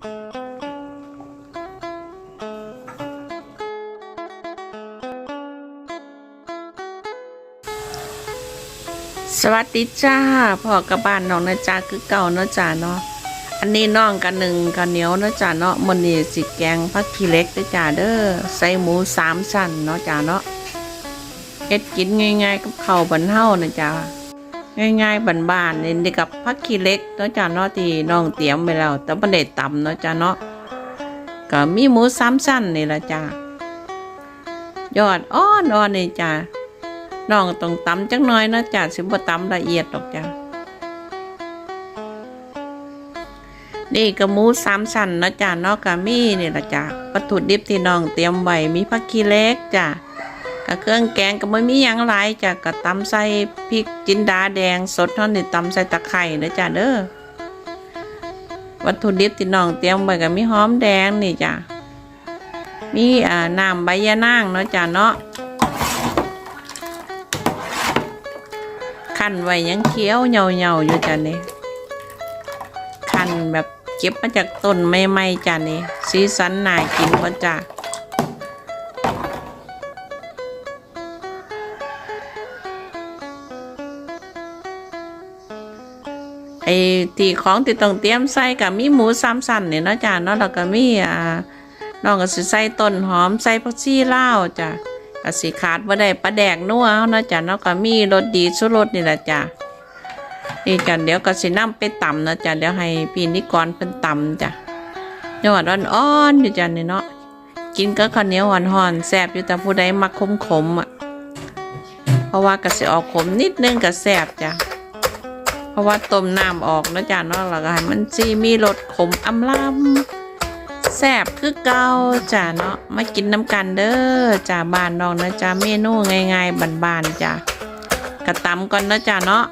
สวัสดีจ้าพ่อกับบ้านน้องนะจ้าคือเก่าเนาะจ้าเนาะอันนี้น้องกันหนึ่งกันเหนียวเนาะจ้าเนาะมันนี่สิแกงผักขี้เล็กเด้อจ้าเด้อใส่หมูสามชั้นเนาะจ้าเนาะเฮ็ดกินง่ายๆกับข้าวบันเฮานะจ้า ง่ายๆบ้านๆนี่กับผักขี้เล็กเนาะจ้าเนาะที่น้องเตรียมไว้แล้วแต่บ่ได้ตำเนาะจ้าเนาะก็มีหมูสามชั้นนี่ละจ้ายอดอ้อนอ่อนนี่จ้าน้องต้องตำจักน่อยนะจ้ะสิบ่ตำละเอียดดอกจ้ะนี่กระหมูสามชั้นนะจ้ะเนอกกะมีนี่ละจ้ะวัตถุดิบที่น้องเตรียมไว้มีผักขี้เล็กจ้ะ กะเครื่องแกงก็ไม่มีหยังหลายจ้ะกะตำใส่พริกจินดาแดงสดเท่านี้ตำใส่ตะไคร้นะจ้ะเด้อวัตถุดิบที่น้องเตรียมไว้ก็มีหอมแดงนี่จ้ะมีอ่าน้ำใบยะนางเนาะจ้ะเนาะคันไว้ยังเคี้ยวเหยาๆอยู่จ้ะนี่คันแบบเก็บมาจากต้นใหม่ๆจ้ะนี่สีสันน่ากินบ่จ้ะ ไอ้ที่ของที่ต้องเตรียมใส่กับมีหมูสามสันเนี่ยเนาะจ้ะเนาะแล้วก็มีอ่าน้องก็สิใส่ต้นหอมใส่ผักชีลาวจ้ะก็สิขาดบ่ได้ปลาแดกนัวเอานะจ้ะเนาะก็มีรสดีสุรสนี่แหละจ้ะนี่จ้ะเดี๋ยวก็สินำไปตำนะจ้ะเดี๋ยวให้พี่นิกรเพิ่นตำจ้ะยอดอ่อนๆอยู่จ้ะนี่เนาะกินก็ข้าวเหนียวห่อนๆแซ่บอยู่แต่ผู้ใดมักขมๆอะเพราะว่าก็สิออกขมนิดนึงก็แซ่บจ้ะ ราะว่าต้มน้ำออกนะจ้ะเนาะแล้วก็ให้มันสิมีรสขมอำลำแซ่บคือเก่าจ้าเนาะมากินน้ำกันเด้อจ้าบ้านน้องนะจ้าเมนูง่ายๆบานๆจ้ากระตำก่อนนะจ้าเนาะ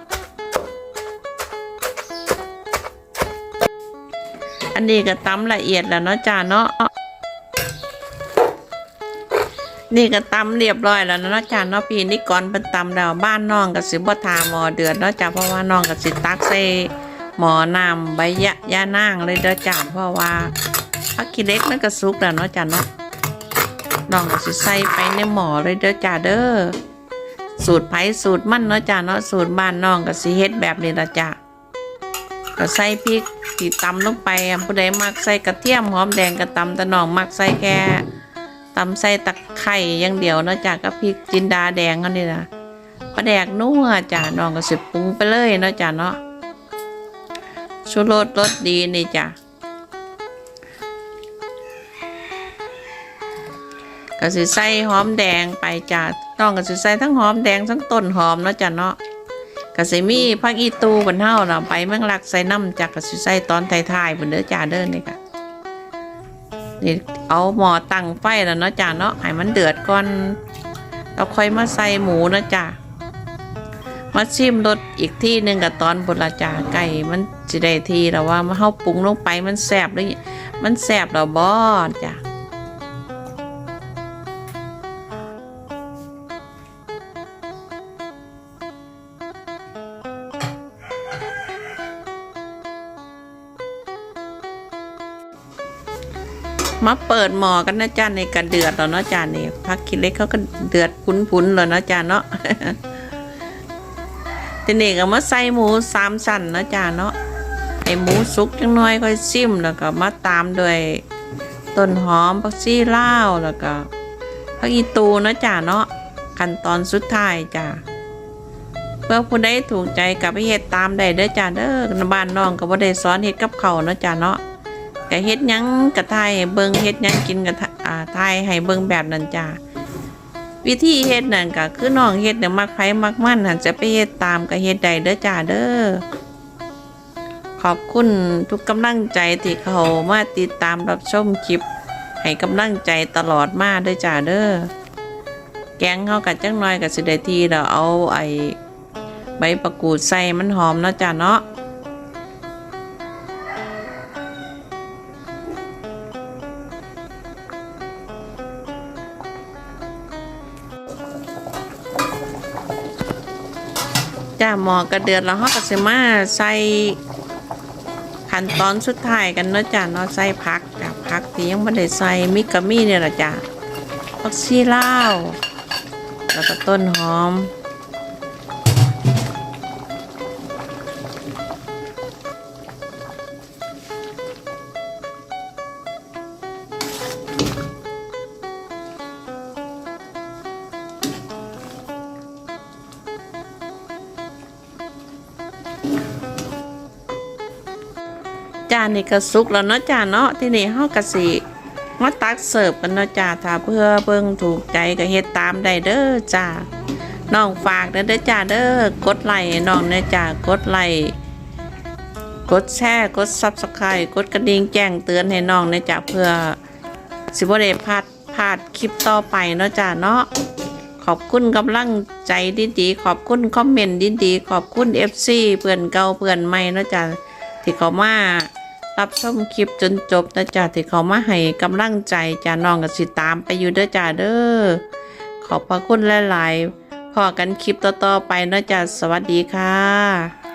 อันนี้กระตำละเอียดแล้วเนาะจ้าเนาะ นี่ก็ตำเรียบร้อยแล้วนะจ้าเนาะพี่นี่ก่อนเป็นตำแล้วบ้านน้องก็สิบ่ทาหมอเดือดเนาะจ้าเพราะว่าน้องก็สิตักใส่หมอน้ำใบยะยานางเลยเด้อจ้าเพราะว่าผักขี้เล็กมันก็สุกแล้วเนาะจ้ะเนาะน้องก็สิใส่ไปในหม้อเลยเด้อจ้าเด้อสูตรไผ่สูตรมันเนาะจ้าเนาะสูตรบ้านน้องก็สิเฮ็ดแบบนี้ละจ้ะก็ใส่พริกที่ตำลงไปผู้ใดมักใส่กระเทียมหอมแดงก็ตำแต่น้องมักใส่แค่ ตำใส่ตะไคร้อย่างเดียวเนาะจ้ะกับพริกจินดาแดงอันนี้นะปลาแดกนัวจ้ะน้องก็สิปรุงไปเลยเนาะจ้ะเนาะชูรสรสดีนี่จ้ะก็สิใส่หอมแดงไปจ้ะน้องก็สิใส่ทั้งหอมแดงทั้งต้นหอมเนาะจ้ะเนาะก็สิมีผักอีตูบนเฮาเนาะไปแมงลักใส่น้ำจ้ะก็สิใส่ตอนไท้ายๆบนเด้อจ้าเด้อนี่ค่ะนี่ เอาหม้อตั้งไฟแล้วเนาะจ้ะเนาะให้มันเดือดก่อน เราค่อยมาใส่หมูนะจ้ะมาชิมรสอีกที่หนึ่งกับตอนบนละจ้าไก่มันจะได้ทีแล้วว่ามาเข้าปรุงลงไปมันแสบหรือมันแสบแล้วบ่จ้ะ มาเปิดหมอกันนะจ้าในกระเดือดแล้วเนาะจ้านี่พักคิดเล็กเขาก็เดือดพุนๆแล้วเนาะจ้าเนาะทีนี้ก็มาใส่หมูสามชั้นเนาะจ้าเนาะให้หมูสุกจังน้อยค่อยซิมแล้วก็มาตามด้วยต้นหอมผักชีลาวแล้วก็ผักอีตูเนาะจ้าเนาะขั้นตอนสุดท้ายจ้าเพื่อผู้ใดถูกใจกับไปเฮ็ดตามได้เด้อจ้าเด้อบ้านน้องก็บ่ได้สอนเฮ็ดกับเขาเนาะจ้าเนาะ ก็เฮ็ดยังกะทายเบิงเฮ็ดยังกินกะทะอ่าทายให้เบิงแบบนั้นจ้าวิธีเฮ็ดนั่นก็คือน้องเฮ็ดเนี่ยมักไผมักมันหันจะไปเฮ็ดตามก็เฮ็ดได้เด้อจ้าเด้อขอบคุณทุกกำลังใจที่เขามาติดตามรับชมคลิป ให้กำลังใจตลอดมาเด้อจ้าเด้อแกงเฮากัจังน้อยก็สิได้ทีเราเอาไอ้ใบประกูดใส่มันหอมเนาะจ้าเนาะ จ้าหมอกระเดือดแล้วเขาก็สิมาใส่ขั้นตอนสุดท้ายกันเนาะจ้าเนาะใส่ผักจ้าผักที่ยังไม่ได้ใส่มิกะมี่เนี่ยละจ้าผักชีลาวแล้วก็ต้นหอม จานนี่ก็สุกแล้วเนาะจ้าเนาะที่นี่เฮากะสิมาตักเสิร์ฟกันเนาะจ้าถ้าเพื่อเบิ่งถูกใจก็เฮ็ดตามได้เด้อจ้าน้องฝากเด้อเด้จ้าเด้อกดไลค์น้องเด้อจ้ากดไลค์กดแชร์กด Subscribe กดกระดิ่งแจ้งเตือนให้น้องเด้อจ้าเพื่อสิบ่ได้พลาดพลาดคลิปต่อไปเนาะจ้าเนาะขอบคุณกำลังใจดีๆขอบคุณคอมเมนต์ดีๆขอบคุณ FC เพื่อนเก่าเพื่อนใหม่เนาะจ้าที่เขามา รับชมคลิปจนจบนะจ๊ะที่เขามาให้กำลังใจจ้าน้องกับสิตามไปอยู่เด้อจ้าเด้อขอบพระคุณหลายๆพอกันคลิปต่อๆไปนะจ๊ะสวัสดีค่ะ